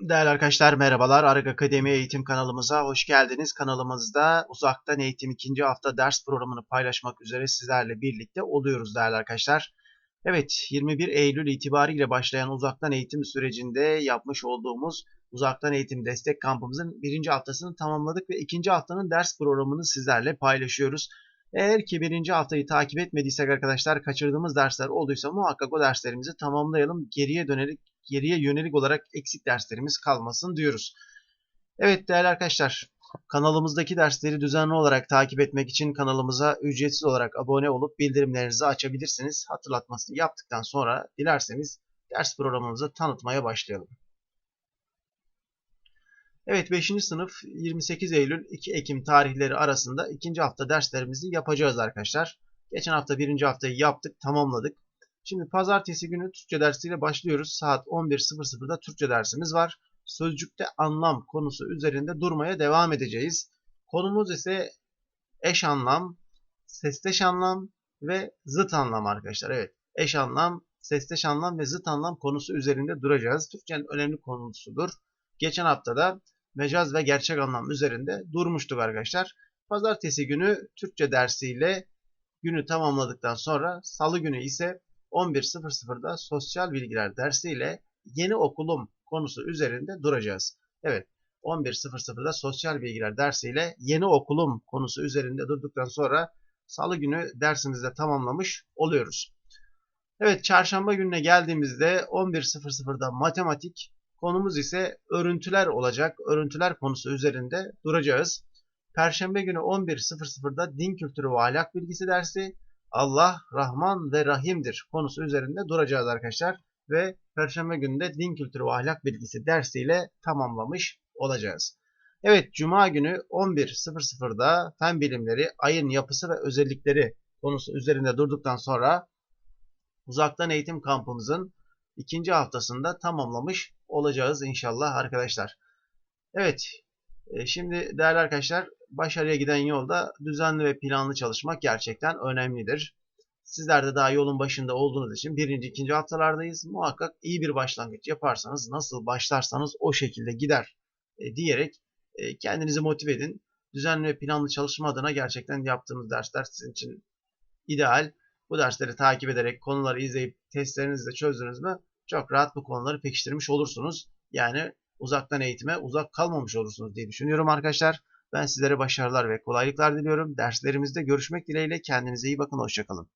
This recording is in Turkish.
Değerli arkadaşlar merhabalar. Arık Akademi eğitim kanalımıza hoş geldiniz. Kanalımızda uzaktan eğitim ikinci hafta ders programını paylaşmak üzere sizlerle birlikte oluyoruz değerli arkadaşlar. Evet 21 Eylül itibariyle başlayan uzaktan eğitim sürecinde yapmış olduğumuz uzaktan eğitim destek kampımızın birinci haftasını tamamladık ve ikinci haftanın ders programını sizlerle paylaşıyoruz. Eğer ki birinci haftayı takip etmediysek arkadaşlar kaçırdığımız dersler olduysa muhakkak o derslerimizi tamamlayalım. Geriye dönelik geriye yönelik olarak eksik derslerimiz kalmasın diyoruz. Evet değerli arkadaşlar kanalımızdaki dersleri düzenli olarak takip etmek için kanalımıza ücretsiz olarak abone olup bildirimlerinizi açabilirsiniz. Hatırlatmasını yaptıktan sonra dilerseniz ders programımızı tanıtmaya başlayalım. Evet 5. sınıf 28 Eylül 2 Ekim tarihleri arasında ikinci hafta derslerimizi yapacağız arkadaşlar. Geçen hafta birinci haftayı yaptık tamamladık. Şimdi pazartesi günü Türkçe dersiyle başlıyoruz. Saat 11.00'da Türkçe dersimiz var. Sözcükte anlam konusu üzerinde durmaya devam edeceğiz. Konumuz ise eş anlam, sesteş anlam ve zıt anlam arkadaşlar. Evet eş anlam, sesteş anlam ve zıt anlam konusu üzerinde duracağız. Türkçenin önemli konusudur. Geçen hafta da mecaz ve gerçek anlam üzerinde durmuştuk arkadaşlar. Pazartesi günü Türkçe dersiyle günü tamamladıktan sonra salı günü ise 11.00'da sosyal bilgiler dersiyle yeni okulum konusu üzerinde duracağız. Evet 11.00'da sosyal bilgiler dersiyle yeni okulum konusu üzerinde durduktan sonra salı günü dersimizde tamamlamış oluyoruz. Evet çarşamba gününe geldiğimizde 11.00'da matematik konumuz ise örüntüler olacak. Örüntüler konusu üzerinde duracağız. Perşembe günü 11.00'da din kültürü ve ahlak bilgisi dersi Allah Rahman ve Rahim'dir konusu üzerinde duracağız arkadaşlar. Ve Perşembe günü de din kültürü ve ahlak bilgisi dersiyle tamamlamış olacağız. Evet Cuma günü 11.00'da fen bilimleri, ayın yapısı ve özellikleri konusu üzerinde durduktan sonra uzaktan eğitim kampımızın ikinci haftasında tamamlamış olacağız inşallah arkadaşlar. Evet şimdi değerli arkadaşlar başarıya giden yolda düzenli ve planlı çalışmak gerçekten önemlidir. Sizler de daha yolun başında olduğunuz için birinci, ikinci haftalardayız. Muhakkak iyi bir başlangıç yaparsanız, nasıl başlarsanız o şekilde gider e, diyerek e, kendinizi motive edin. Düzenli ve planlı çalışma adına gerçekten yaptığımız dersler sizin için ideal. Bu dersleri takip ederek, konuları izleyip testlerinizi de çözdünüz mü çok rahat bu konuları pekiştirmiş olursunuz. Yani uzaktan eğitime uzak kalmamış olursunuz diye düşünüyorum arkadaşlar. Ben sizlere başarılar ve kolaylıklar diliyorum. Derslerimizde görüşmek dileğiyle kendinize iyi bakın. Hoşçakalın.